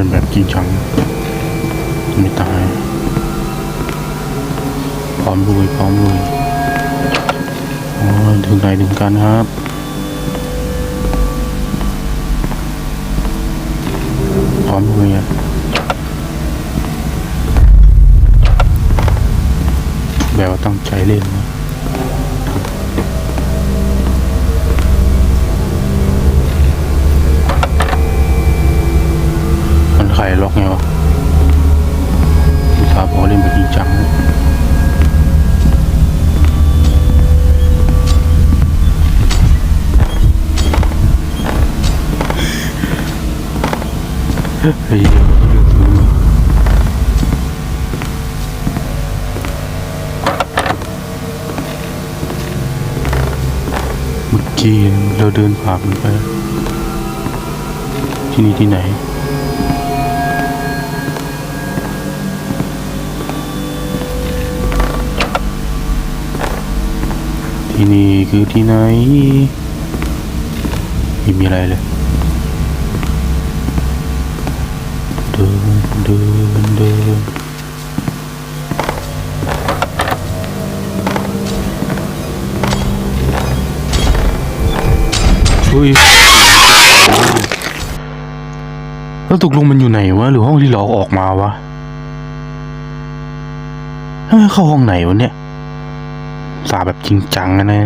เป็นแบบจริงจัง ไม่ตาย พร้อมลุยพร้อมลุยอ๋อถึงไหนถึงกันครับพร้อมลุยอะแบบว่าตั้งใจเล่นนะ อกไงวะสาวบอเล่นแบบจริงจังเฮ้ยจีนเราเดินผ่านมันไป ที่นี่ที่ไหน ที่นี่คือที่ไหนไม่มีอะไรเลยเดินเดินเดินเฮ้ยแล้วตกลงมันอยู่ไหนวะหรือห้องที่เราออกมาวะทำไมเข้าห้องไหนวะเนี่ย สาแบบจริงจังนะ